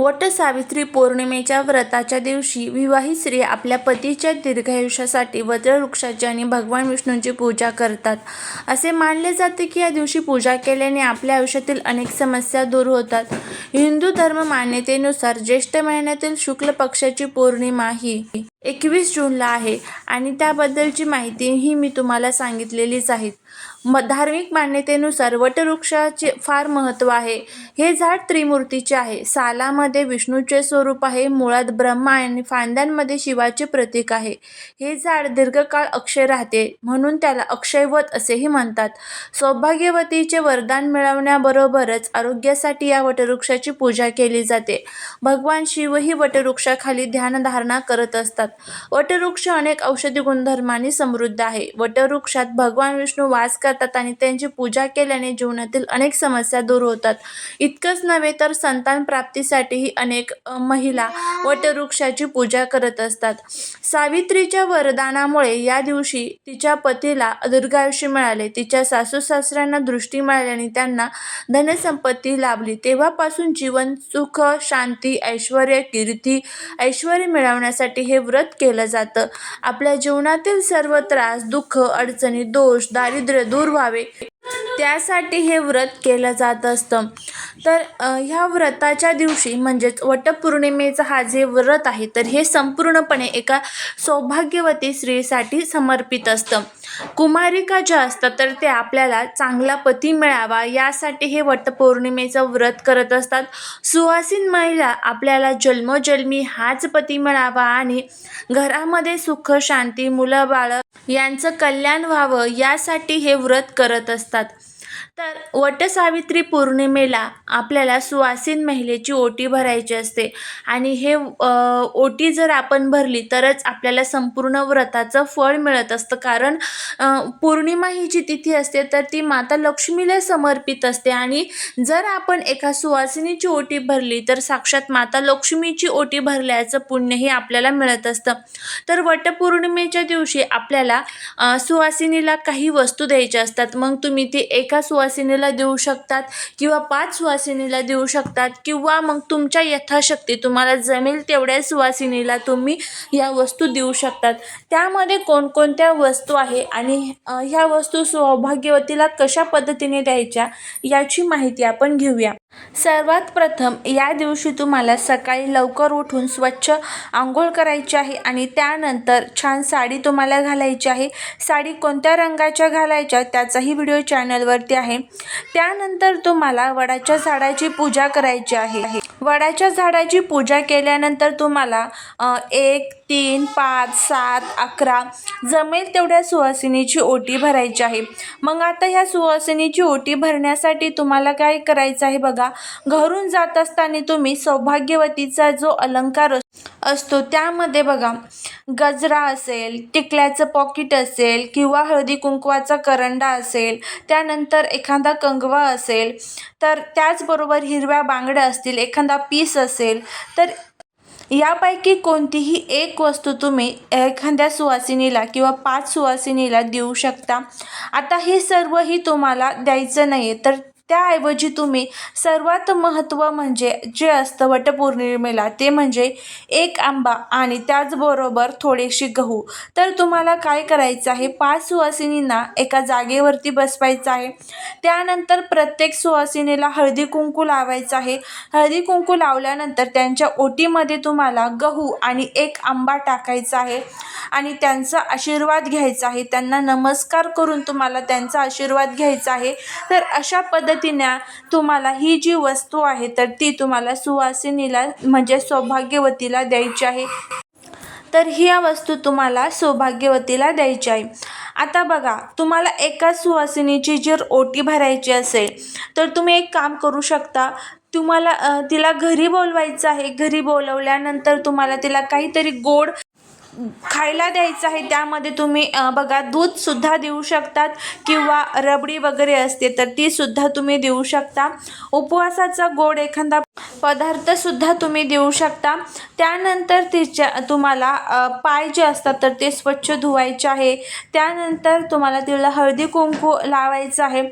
वट सावित्री पौर्णिमेच्या व्रताच्या दिवशी विवाहित स्त्री आपल्या पतीच्या दीर्घायुष्यासाठी वज्रवृक्षाची आणि भगवान विष्णूंची पूजा करतात. असे मानले जाते की या दिवशी पूजा केल्याने आपल्या आयुष्यातील अनेक समस्या दूर होतात. हिंदू धर्म मान्यतेनुसार ज्येष्ठ महिन्यातील शुक्ल पक्षाची पौर्णिमा ही एकवीस जूनला आहे आणि त्याबद्दलची माहिती ही मी तुम्हाला सांगितलेलीच आहे. म धार्मिक मान्यतेनुसार वटवृक्षाचे फार महत्त्व आहे. हे झाड त्रिमूर्तीचे आहे. सालामध्ये विष्णूचे स्वरूप आहे. मुळात ब्रह्मा आणि फांद्यांमध्ये शिवाचे प्रतीक आहे. हे झाड दीर्घकाळ अक्षय राहते. म्हणून त्याला अक्षयवत असेही म्हणतात. सौभाग्यवतीचे वरदान मिळवण्याबरोबरच आरोग्यासाठी या वटवृक्षाची पूजा केली जाते. भगवान शिवही वटवृक्षाखाली ध्यानधारणा करत असतात. वटवृक्ष अनेक औषधी गुणधर्मांनी समृद्ध आहे. वटवृक्षात भगवान विष्णू वास करतात आणि त्यांची पूजा केल्याने जीवनातील अनेक समस्या दूर होतात. इतकंच नव्हे तर संतान प्राप्तीसाठीही अनेक महिला वटवृक्षाची पूजा करत असतात. सावित्रीच्या वरदानामुळे या दिवशी तिच्या पतीला दीर्घायुष्य मिळाले. तिच्या सासू सासऱ्यांना दृष्टी मिळाल्याने त्यांना धनसंपत्ती लाभली. तेव्हापासून जीवन सुख शांती ऐश्वर कीर्ती ऐश्वर मिळवण्यासाठी हे व्रत केलं जातं. आपल्या जीवनातील सर्व त्रास दुःख अडचणी दोष दारिद्र्य दूर व्हावे. त्यासाठी हे व्रत केलं जात असतं. तर ह्या व्रताच्या दिवशी म्हणजेच वटपौर्णिमेचं हा जे व्रत आहे तर हे संपूर्णपणे एका सौभाग्यवती स्त्रीसाठी समर्पित असतं. कुमारिका ज्या असतात तर ते आपल्याला चांगला पती मिळावा यासाठी हे वटपौर्णिमेचं व्रत करत असतात. सुवासीन महिला आपल्याला जन्मोजन्मी हाच पती मिळावा आणि घरामध्ये सुख शांती मुलं बाळं यांचं कल्याण व्हावं यासाठी हे व्रत करत असतात. तर वटसावित्री पौर्णिमेला आपल्याला सुवासीन महिलेची ओटी भरायची असते. आणि हे ओटी जर आपण भरली तरच आपल्याला संपूर्ण व्रताचं फळ मिळत असतं. कारण पौर्णिमा ही जी तिथी असते तर ती माता लक्ष्मीला समर्पित असते. आणि जर आपण एका सुवासिनीची ओटी भरली तर साक्षात माता लक्ष्मीची ओटी भरल्याचं पुण्यही आपल्याला मिळत असतं. तर वटपौर्णिमेच्या दिवशी आपल्याला सुवासिनीला काही वस्तू द्यायच्या असतात. मग तुम्ही ती एका सुवासिनीला देऊ शकतात किंवा पाच सुवासिनीला देऊ शकतात किंवा मग तुमच्या यथाशक्ती तुम्हाला जमेल तेवढ्या सुवासिनीला तुम्ही या वस्तू देऊ शकतात. त्यामध्ये कोणकोणत्या वस्तू आहे आणि ह्या वस्तू सौभाग्यवतीला कशा पद्धतीने द्यायच्या याची माहिती आपण घेऊया. सर्वात प्रथम या दिवशी तुम्हाला सकाळी लवकर उठून स्वच्छ आंघोळ करायची आहे आणि त्यानंतर छान साडी तुम्हाला घालायची आहे. साडी कोणत्या रंगाच्या घालायच्या त्याचाही व्हिडिओ चॅनलवरती आहे. त्यानंतर तुम्हाला वडाच्या झाडाची पूजा करायची आहे. वडाच्या झाडाची पूजा केल्यानंतर तुम्हाला एक तीन पाच सात अकरा जमेल तेवढ्या सुवासिनीची ओटी भरायची आहे. मग आता ह्या सुवासिनीची ओटी भरण्यासाठी तुम्हाला काय करायचं आहे बघा. घरून जात असताना तुम्ही सौभाग्यवतीचा जो अलंकार असतो त्यामध्ये बघा. गजरा असेल टिकल्याचं पॉकीट असेल किंवा हळदी कुंकवाचा करंडा असेल त्यानंतर एखादा कंगवा असेल तर त्याचबरोबर हिरव्या बांगड्या असतील एखादा पीस असेल तर यापैकी कोणतीही एक वस्तू तुम्ही एखाद्या सुवासिनीला किंवा पाच सुवासिनीला देऊ शकता. आता हे सर्वही तुम्हाला द्यायचं नाही आहे तर त्याऐवजी तुम्ही सर्वात महत्त्व म्हणजे जे असतं वटपौर्णिमेला ते म्हणजे एक आंबा आणि त्याचबरोबर थोडेसे गहू. तर तुम्हाला काय करायचं आहे? पाच सुवासिनींना एका जागेवरती बसवायचं आहे. त्यानंतर प्रत्येक सुवासिनीला हळदी कुंकू लावायचं आहे. हळदी कुंकू लावल्यानंतर त्यांच्या ओटीमध्ये तुम्हाला गहू आणि एक आंबा टाकायचा आहे आणि त्यांचा आशीर्वाद घ्यायचा आहे. त्यांना नमस्कार करून तुम्हाला त्यांचा आशीर्वाद घ्यायचा आहे. तर अशा पद्धती पद्धतीने तुम्हाला ही जी वस्तू आहे तर ती तुम्हाला सुवासिनीला म्हणजे सौभाग्यवतीला द्यायची आहे. तर ही वस्तू तुम्हाला सौभाग्यवतीला द्यायची आहे. आता बघा तुम्हाला एका सुवासिनीची जर ओटी भरायची असेल तर तुम्ही एक काम करू शकता. तुम्हाला तिला घरी बोलवायचं आहे. घरी बोलवल्यानंतर तुम्हाला तिला काहीतरी गोड खायला द्यायचं आहे त्यामध्ये तुम्ही बघा दूधसुद्धा देऊ शकतात किंवा रबडी वगैरे असते तर तीसुद्धा तुम्ही देऊ शकता. उपवासाचा गोड एखादा पदार्थसुद्धा तुम्ही देऊ शकता. त्यानंतर तिच्या तुम्हाला पाय जे असतात तर ते स्वच्छ धुवायचे आहे. त्यानंतर तुम्हाला तिला हळदी कुंकू लावायचं आहे.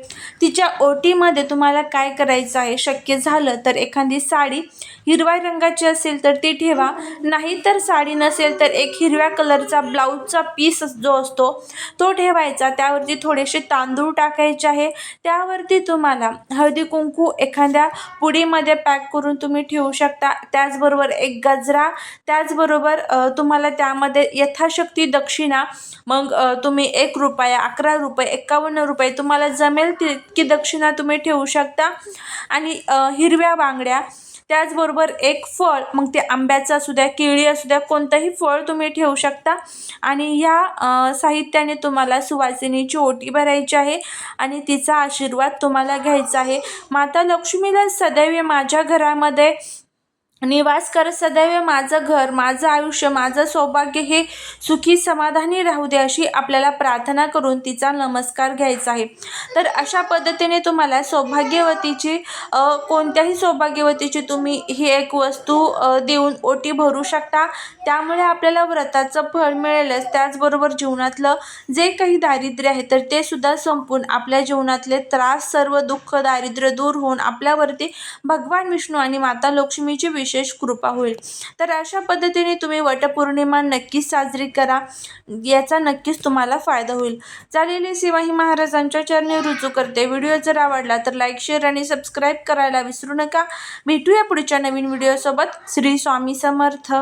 तिच्या ओटीमध्ये तुम्हाला काय करायचं आहे? शक्य झालं तर एखादी साडी हिरव्या रंगाची असेल तर ती ठेवा. नाही तर साडी नसेल तर एक हिरव्या कलरचा ब्लाऊजचा पीस जो असतो तो ठेवायचा. त्यावरती थोडेसे तांदूळ टाकायचे आहे. त्यावरती तुम्हाला हळदी कुंकू एखाद्या पुडीमध्ये पॅक करून तुम्ही ठेवू शकता. त्याचबरोबर एक गजरा. त्याचबरोबर तुम्हाला त्यामध्ये यथाशक्ती दक्षिणा. मग तुम्ही एक रुपया अकरा रुपये एकावन्न रुपये तुम्हाला जमेल तितकी दक्षिणा तुम्ही ठेवू शकता. आणि हिरव्या बांगड्या. त्याचबरोबर एक फळ मग ते आंब्याचं असू द्या केळी असू द्या कोणतंही फळ तुम्ही ठेवू शकता. आणि या साहित्याने तुम्हाला सुवासिनीची ओटी भरायची आहे आणि तिचा आशीर्वाद तुम्हाला घ्यायचा आहे. माता लक्ष्मीला सदैव माझ्या घरामध्ये निवास कर सदैव माझं घर माझं आयुष्य माझं सौभाग्य हे सुखी समाधानी राहू दे अशी आपल्याला प्रार्थना करून तिचा नमस्कार घ्यायचा आहे. तर अशा पद्धतीने तुम्हाला सौभाग्यवतीची कोणत्याही सौभाग्यवतीची तुम्ही ही एक वस्तू देऊन ओटी भरू शकता. त्यामुळे आपल्याला व्रताचं फळ मिळेलच. त्याचबरोबर जीवनातलं जे काही दारिद्र्य आहे तर ते सुद्धा संपून आपल्या जीवनातले त्रास सर्व दुःख दारिद्र्य दूर होऊन आपल्यावरती भगवान विष्णू आणि माता लक्ष्मीची विशेष कृपा होईल. तर अशा पद्धतीने तुम्ही वटपौर्णिमा नक्कीच साजरी करा. याचा नक्कीच तुम्हाला फायदा होईल. चालेली शिवाजी महाराजांच्या चरणी रुजू करते. व्हिडिओ जर आवडला तर लाईक शेअर आणि सबस्क्राईब करायला विसरू नका. भेटूया पुढच्या नवीन व्हिडिओसोबत. श्री स्वामी समर्थ.